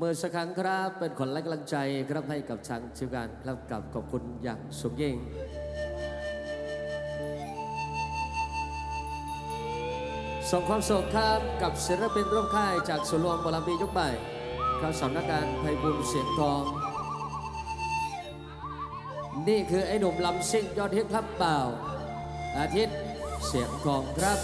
เมื่อสักครั้งครับเป็นขวัญและกำลังใจครับให้กับทางทีมงานครับกับขอบคุณอย่างสูงยิ่งส่งความสุขครับกับศิลปินร่วมค่ายจากสุรวงบอลำพียกใหม่ครับสำนักงานไพบุญเสียงทอง นี่คือไอ้หนุ่มลำซิ่งยอดฮิตครับเปล่า อาทิตย์เสียงทองครับ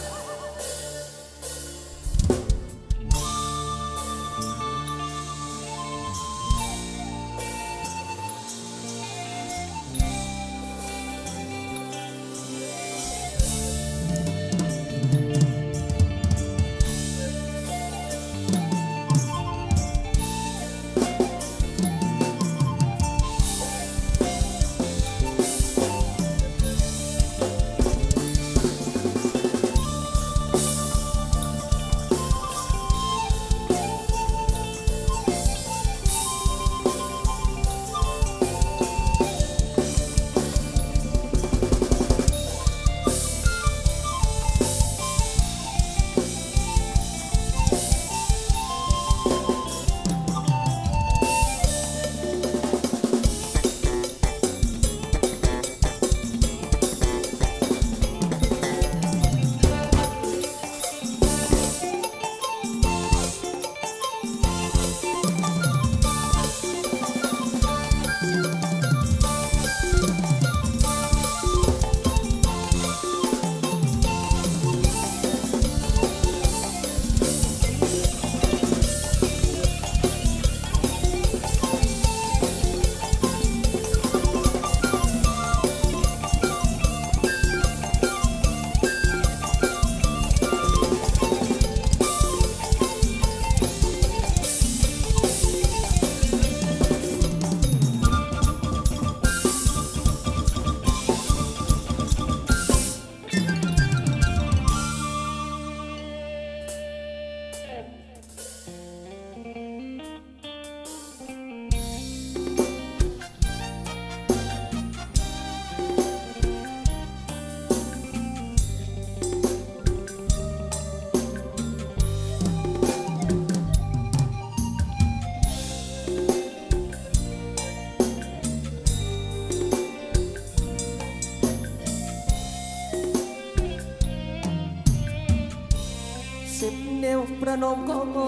สิบนิ้วประนมก็ง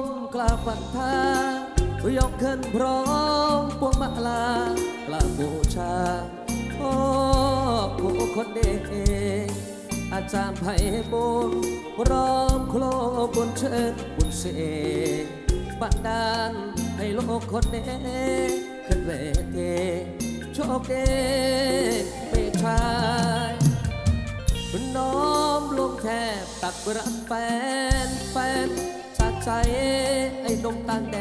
มกลาบบันทายกขึ้นพร้อมพวงมาลากลาบูชาโอ้ผู้คนเดอาจารย์ไพบุญพร้อมโคลบุญเชิญบุญเสกบันดาลให้โลกคนเดขึ้นเวทีโชคดีไม่ชา น้อมลงแทบตักรักแฟนแฟนจากใจไอ้ดงต่างแด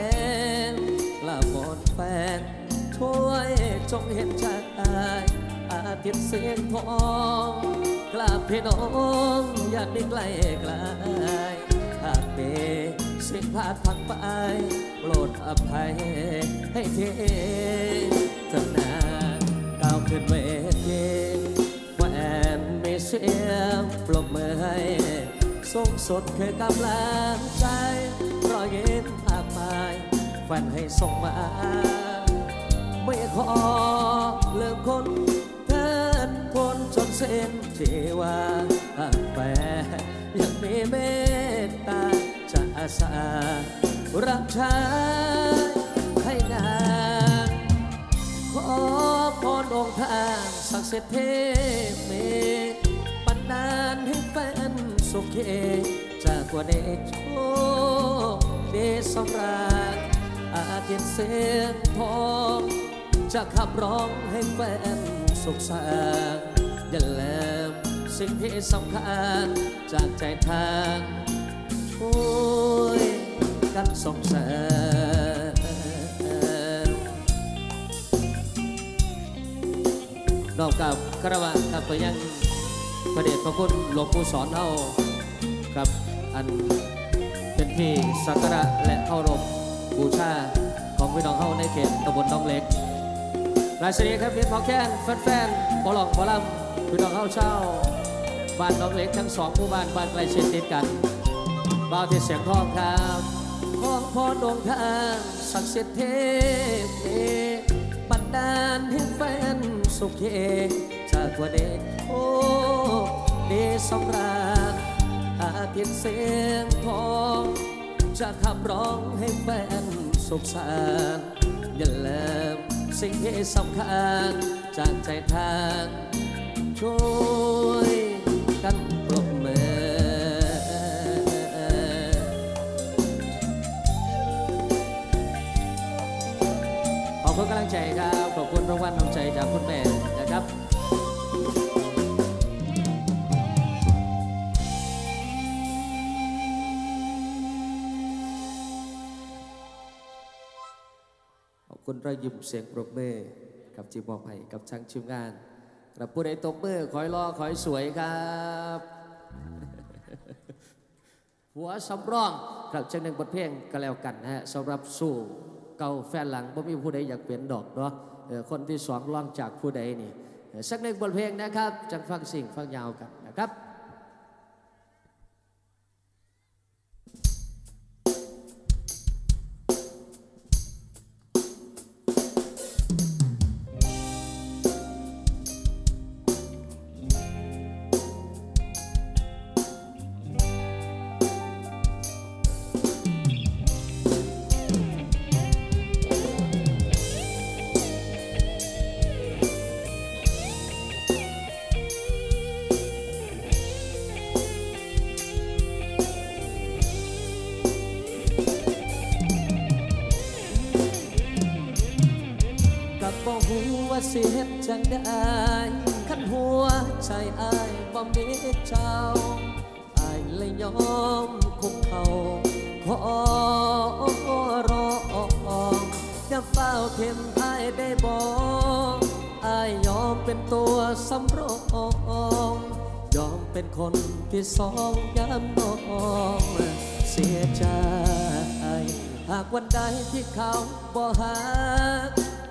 นลาบอนแฟนช่วยจงเห็นใจอาทิตย์เสียงทองกลาบพี่น้องอย่าได้ไกลไกลหากเปเสียงพลาดพังไปโปรดอภัยให้เทจนนานก้าวขึ้นเว เสียงปรบมือให้ส่งสดคือกำลังใจรอยยิ้มมากมายแฟนให้ส่งมา ไม่ขอเลิกคนเทินคนจนเส้นชีวาแฟยังมีเมตตาจะอาสารักชายให้นานขอพรองค์ทางศักดิ์สิทธิ์เทพเมต สุขเขจากกว่าเดโชคเดชสำราญอาเทียนเสียงทองจะขับร้องให้แฟนสุขสันต์อย่าลืมสิ่งที่สำคัญจากใจทางช่วยกันส่งเสริมนอกจากคารวะกับไปยัง ระเดชพระคุณหลวงปู่สอนเฮากับอันเป็นที่สักการะและเคารพบูชาของพี่น้องเฮาในเขตตำบลน้องเล็กราชนีครับเพียรพอแค้นแฟนๆบอลองบอลำพี่น้องเฮาเช่าบ้านน้องเล็กทั้งสองหมู่บ้านบ้านใกล้ชิดติดกันบ่าวที่เสียงทองครับขอพอดวงทางสักเสเทพบันดาลให้แฟนสุขเอากว่าเด็กโอ้เดสำราญอาทิตย์เสียงทอง จะขับร้องให้แฟนสุขสันต์อย่าลืมสิ่งที่สำคัญจากใจทางช่วยกันปรบมือขอบคุณกำลังใจครับ ขอบคุณรางวัลน้ำใจจากคุณแม่ คุณรอยยิ้มเสียงปรบมือกับจีมอบให้กับช่างชิมงานกระผู้ใดตบมือคอยรอคอยสวยครับหัวสำรองกับเช่นหนึ่งบทเพลงก็แล้วกันนะฮะสำหรับสู่เก่าแฟนหลังบ่มีผู้ใดอยากเปลี่ยนดอกเนาะคนที่สองล่องจากผู้ใดนี่สักหนึ่งบทเพลงนะครับจังฟังสิ่งฟังยาวกันนะครับ สิเฮ็ดจังได้ขันหัวใจอายบ่มีเจ้าอายเลยยอมคุกเข่าขอรออย่าเฝ้าเข็มอายได้บอกอายยอมเป็นตัวสำรองยอมเป็นคนที่สองยามนองเสียใจหากวันใดที่เขาบ่หา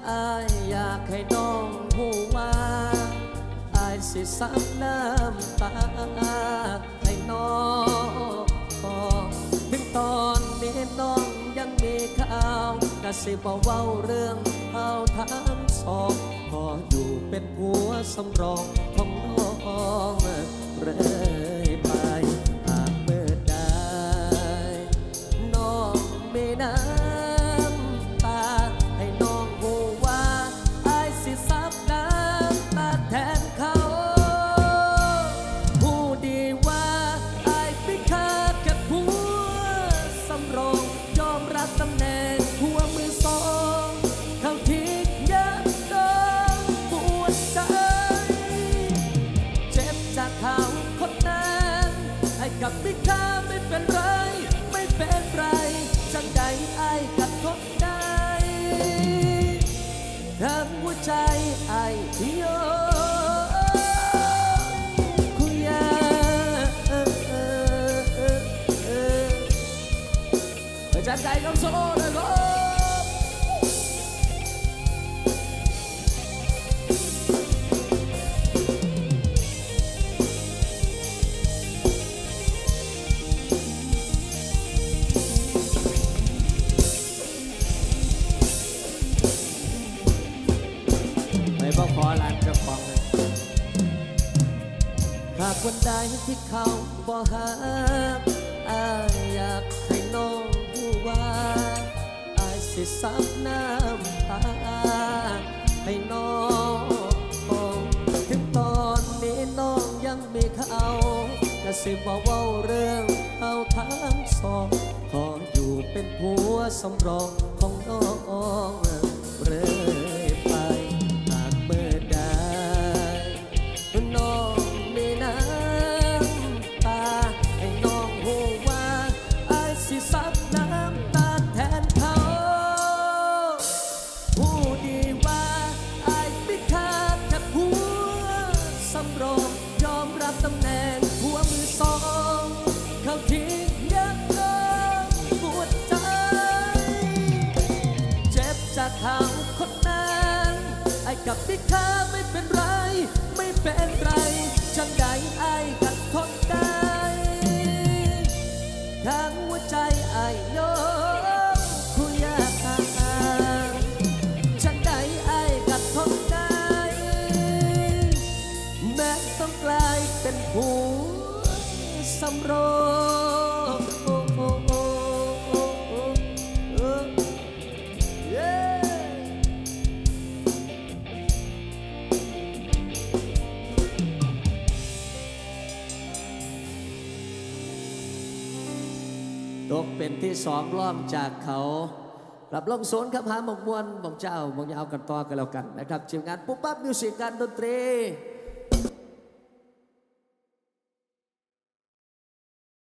อายอยากให้น้องหูว่าอายสิซับน้ำตาให้น้องถึงตอนนี้น้องยังมีข่าวกระสิบเว้าเรื่องเฮาทั้งสองขออยู่เป็นผัวสำรองของน้องเรื่อ วันใดที่เขาบ่หาอายอยากให้น้องรู้ว่าอายสิซับน้ำตาให้น้องถึงตอนนี้น้องยังมีเขากระสิบว่าว้าเรื่องเอาทั้งสองขออยู่เป็นผัวสำรองของน้อง กับที่ข้าไม่เป็นไรไม่ กเป็นที่สองล่อบจากเขากลับลงโซนครับหาหมกมวนหมกเจ้าหมกยาวกันต่อกันแล้วกันนะครับทีมงานปุ๊บปั๊บมิวสิกการดนตรี